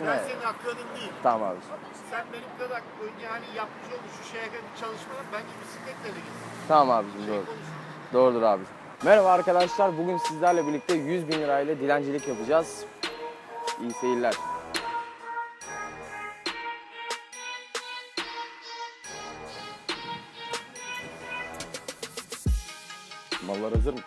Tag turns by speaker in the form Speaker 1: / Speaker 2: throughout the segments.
Speaker 1: Ben
Speaker 2: Evet.
Speaker 1: senin akranın değil.
Speaker 2: Tamam abi.
Speaker 1: Sen benim kadar önce hani yapmış olduğun şu şeye kadar çalışmalar bence bisikletle de gitsin.
Speaker 2: Tamam abicim
Speaker 1: Şey
Speaker 2: doğru.
Speaker 1: konuşsun.
Speaker 2: Doğrudur abi. Merhaba arkadaşlar. Bugün sizlerle birlikte 100 bin lirayla dilencilik yapacağız. İyi seyirler. Mallar hazır mı?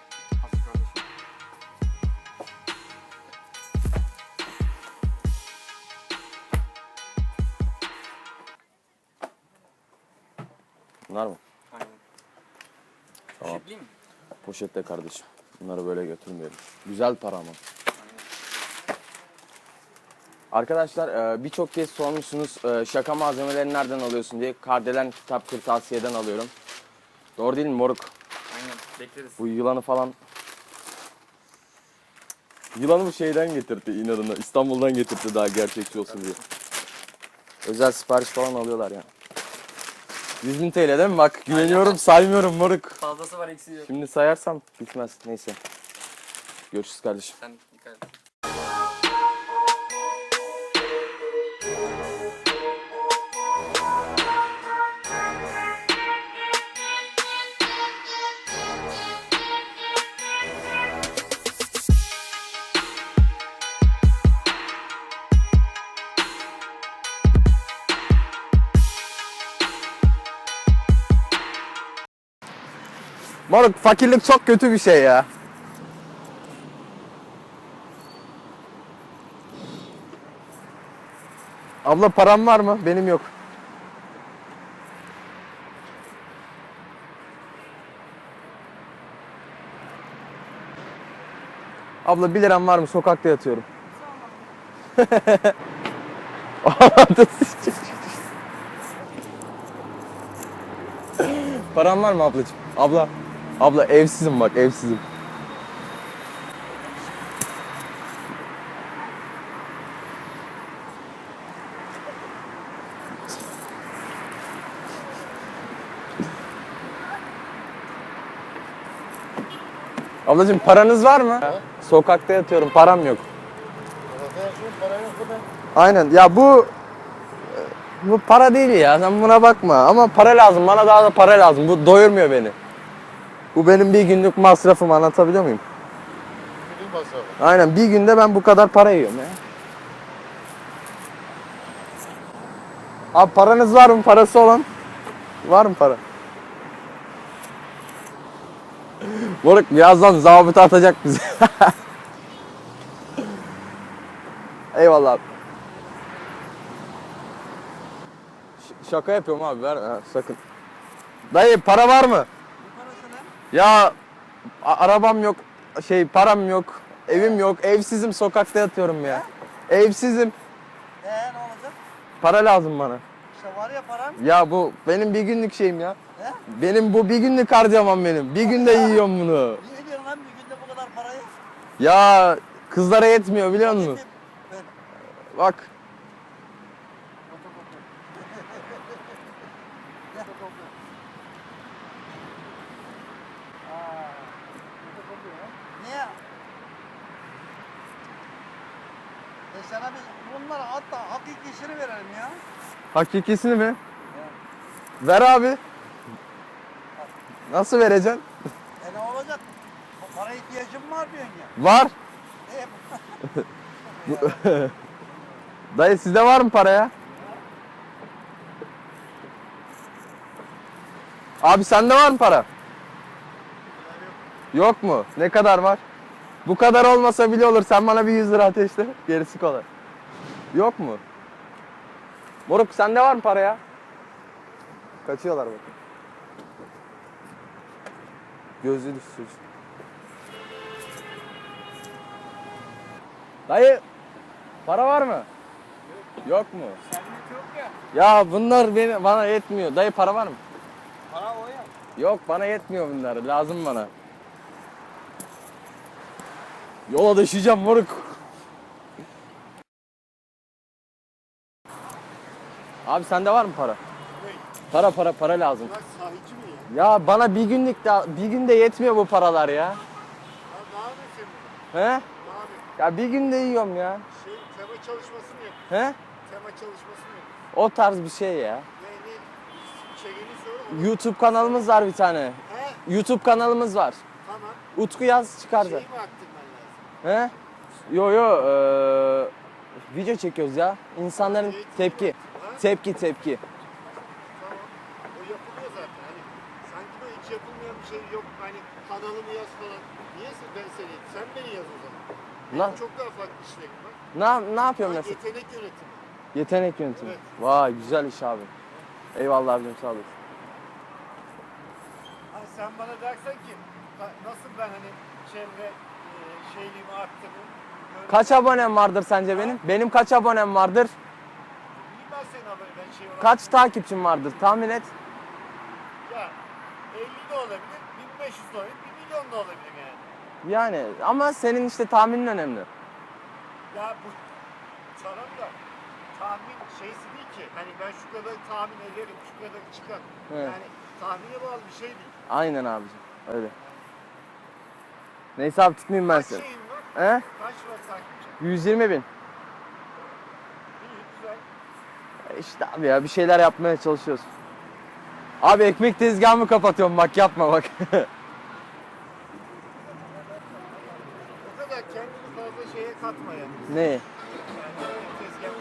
Speaker 2: Bunlar mı?
Speaker 3: Aynen.
Speaker 2: Tamam.
Speaker 3: Poşetleyeyim mi?
Speaker 2: Poşette kardeşim. Bunları böyle götürmeyelim. Güzel para ama. Arkadaşlar e, birçok kez sormuşsunuz e, şaka malzemelerini nereden alıyorsun diye. Kardelen kitap kırtasiyeden alıyorum. Doğru değil mi moruk?
Speaker 3: Aynen. Bekleriz.
Speaker 2: Bu yılanı falan... Yılanı bu şeyden getirdi inadına. İstanbul'dan getirdi daha gerçekçi olsun diye. Özel sipariş falan alıyorlar ya. 100 bin TL değil mi? Bak güveniyorum saymıyorum moruk.
Speaker 3: Fazlası var eksiği yok.
Speaker 2: Şimdi sayarsam bitmez. Neyse. Görüşürüz kardeşim.
Speaker 3: Sen dikkat et.
Speaker 2: Moruk fakirlik çok kötü bir şey ya. Abla param var mı? Benim yok. Abla 1 liram var mı? Sokakta yatıyorum. Param var mı ablacığım? Abla. Abla evsizim bak evsizim. Ablacığım paranız var mı? Sokakta yatıyorum param yok.
Speaker 1: Para yok bu da.
Speaker 2: Aynen ya bu bu para değil ya sen buna bakma ama para lazım bana daha da para lazım bu doyurmuyor beni. Bu benim bir günlük masrafım anlatabiliyor muyum?
Speaker 1: Günlük masrafı.
Speaker 2: Aynen bir günde ben bu kadar para yiyorum ya. Abi paranız var mı parası olan? Var mı para? Moruk birazdan zabıta atacak bizi. Eyvallah abi. Ş- şaka yapıyorum abi ver ha, sakın. Dayı para var mı? Ya a- arabam yok, şey param yok, evim yok, evsizim sokakta yatıyorum ya. Evsizim.
Speaker 4: Ee ne olacak?
Speaker 2: Para lazım bana.
Speaker 4: İşte var ya paran.
Speaker 2: Ya bu benim bir günlük şeyim ya.
Speaker 4: He?
Speaker 2: Benim bu bir günlük harcamam benim. Bir günde yiyorum bunu.
Speaker 4: Niye diyorsun lan bir günde bu kadar parayı?
Speaker 2: Ya kızlara yetmiyor biliyor musun?
Speaker 4: Ben.
Speaker 2: Bak.
Speaker 4: E sana biz bunlara hatta hakikisini verelim ya.
Speaker 2: Hakikisini mi? Ver abi. Nasıl vereceksin?
Speaker 4: E ne olacak? Para ihtiyacım var diyorsun ya.
Speaker 2: Var.
Speaker 4: E,
Speaker 2: Dayı sizde var mı para ya? Abi sende var mı para? Yok mu? Ne kadar var? Bu kadar olmasa bile olur. Sen bana bir 100 lira ateşle. Gerisi kolay. Yok mu? Moruk sende var mı para ya? Kaçıyorlar bakın. Gözü düşsün. Dayı para var mı? Yok mu?
Speaker 4: Senlik yok ya.
Speaker 2: Ya bunlar beni, bana yetmiyor. Dayı para var mı?
Speaker 4: Para o ya.
Speaker 2: Yok bana yetmiyor bunlar. Lazım bana. Yola düşeceğim moruk. Abi sende var mı para? Para para para lazım.
Speaker 1: Sahici mi ya?
Speaker 2: Ya bana bir günlük de bir günde yetmiyor bu paralar ya.
Speaker 1: Ya daha ne senin?
Speaker 2: He?
Speaker 1: Daha ne?
Speaker 2: Ya bir günde yiyorum ya.
Speaker 1: Şey, tema çalışması mı yapıyorsun?
Speaker 2: He?
Speaker 1: Tema çalışması mı?
Speaker 2: O tarz bir şey ya.
Speaker 1: Ne ne?
Speaker 2: YouTube kanalımız var bir tane.
Speaker 1: He?
Speaker 2: YouTube kanalımız var.
Speaker 1: Tamam.
Speaker 2: Utku yaz çıkar
Speaker 1: Şeyi
Speaker 2: da.
Speaker 1: mi?
Speaker 2: He? Yo yo eee, video çekiyoruz ya. İnsanların tepki.
Speaker 1: Ha?
Speaker 2: Tepki tepki.
Speaker 1: Tamam. O yapılıyor zaten. Hani sanki böyle hiç yapılmayan bir şey yok. Hani kanalımı yaz falan. Niye ben seni? Sen beni yaz o zaman. Benim
Speaker 2: Na-
Speaker 1: çok daha farklı işlerim var.
Speaker 2: Ne, ne yapıyorum mesela?
Speaker 1: yetenek yönetimi.
Speaker 2: Yetenek yönetimi.
Speaker 1: Evet.
Speaker 2: Vay güzel iş abi. Eyvallah abicim sağ olasın.
Speaker 1: Hani sen bana dersen ki "Ha, nasıl ben hani çevre şeyliğimi arttırırım. Böyle-
Speaker 2: Kaç abonem vardır sence benim? Benim kaç abonem vardır?
Speaker 1: Bileyim ben senin haberi ben şey olarak.
Speaker 2: Kaç takipçim vardır? Tahmin et.
Speaker 1: Ya 50 de olabilir, 1500 de olabilir, 1 milyon da olabilir yani.
Speaker 2: Yani ama senin işte tahminin önemli.
Speaker 1: Ya bu sana da tahmin şeysi değil ki. Hani ben şu kadar tahmin ederim, şu kadar çıkar.
Speaker 2: Evet.
Speaker 1: Yani tahmine bağlı bir şey değil.
Speaker 2: Aynen abicim. Öyle. Neyse abi tutmayayım ben seni. He?
Speaker 1: Kaç takipçi?
Speaker 2: 120 bin.
Speaker 1: İyi, güzel.
Speaker 2: E İşte abi ya bir şeyler yapmaya çalışıyoruz. Abi ekmek tezgahımı kapatıyorum bak yapma bak.
Speaker 1: O kadar kendini fazla şeye katma yani.
Speaker 2: ne?
Speaker 1: Yani tezgah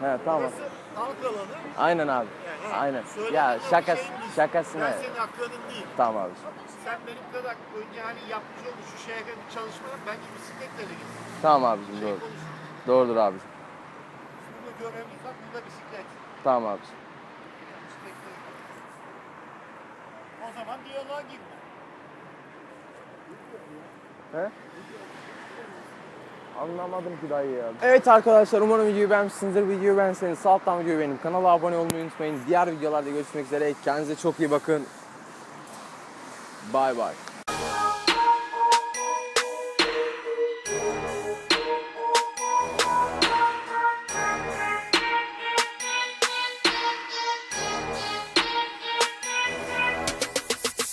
Speaker 1: kapatıyor.
Speaker 2: He tamam.
Speaker 1: Burası halk alanı.
Speaker 2: Aynen abi.
Speaker 1: Yani,
Speaker 2: Aynen. Ya
Speaker 1: o
Speaker 2: şakas
Speaker 1: şeyin değil.
Speaker 2: Şakasına.
Speaker 1: Ben senin akranın değil.
Speaker 2: Tamam abi.
Speaker 1: Sen benim kadar önce hani yapmış olduğun şu şeye kadar bir çalışmalar bence bisikletle de gitsin.
Speaker 2: Tamam abicim
Speaker 1: Şey
Speaker 2: doğru.
Speaker 1: konuşsun.
Speaker 2: Doğrudur abicim.
Speaker 1: Burada görevli kat, burada bisiklet.
Speaker 2: Tamam abicim.
Speaker 1: Bisikletle. O zaman diyaloğa girme.
Speaker 2: He? Anlamadım ki dayı ya. Evet arkadaşlar umarım videoyu beğenmişsinizdir. Videoyu beğenseniz sağ alttan videoyu beğenip kanala abone olmayı unutmayın. Diğer videolarda görüşmek üzere. Kendinize çok iyi bakın. Bay bay.